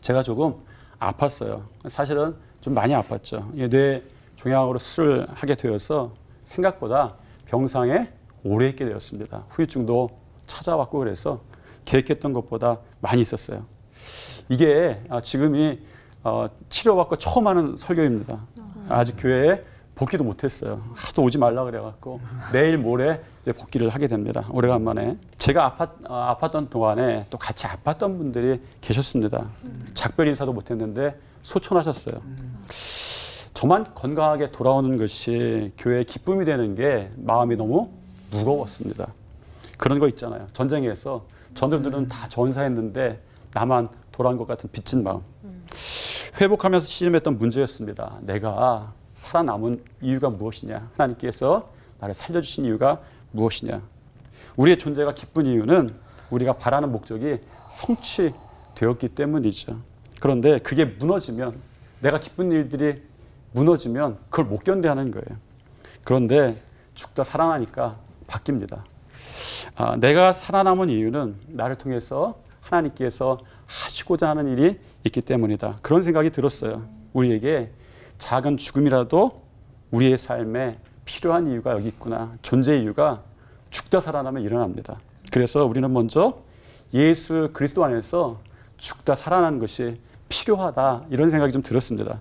제가 조금 아팠어요. 사실은 좀 많이 아팠죠. 뇌 종양으로 수술을 하게 되어서 생각보다 병상에 오래 있게 되었습니다. 후유증도 찾아왔고 그래서 계획했던 것보다 많이 있었어요. 이게 아, 지금이 어, 치료받고 처음 하는 설교입니다. 아직 교회에 복귀도 못했어요. 하도 오지 말라 그래갖고 내일 모레 이제 복귀를 하게 됩니다. 오래간만에 제가 아팠, 어, 아팠던 동안에 또 같이 아팠던 분들이 계셨습니다. 작별 인사도 못했는데 소천하셨어요. 저만 건강하게 돌아오는 것이 교회의 기쁨이 되는 게 마음이 너무 무거웠습니다. 그런 거 있잖아요. 전쟁에서 전들들은 다 전사했는데 나만 돌아온 것 같은 빚진 마음. 회복하면서 씨름했던 문제였습니다. 내가 살아남은 이유가 무엇이냐? 하나님께서 나를 살려주신 이유가 무엇이냐? 우리의 존재가 기쁜 이유는 우리가 바라는 목적이 성취되었기 때문이죠. 그런데 그게 무너지면 내가 기쁜 일들이 무너지면 그걸 못 견뎌하는 거예요. 그런데 죽다 살아나니까 바뀝니다. 아, 내가 살아남은 이유는 나를 통해서 하나님께서 하시고자 하는 일이 있기 때문이다. 그런 생각이 들었어요. 우리에게 작은 죽음이라도 우리의 삶에 필요한 이유가 여기 있구나. 존재 이유가 죽다 살아나면 일어납니다. 그래서 우리는 먼저 예수 그리스도 안에서 죽다 살아나는 것이 필요하다. 이런 생각이 좀 들었습니다.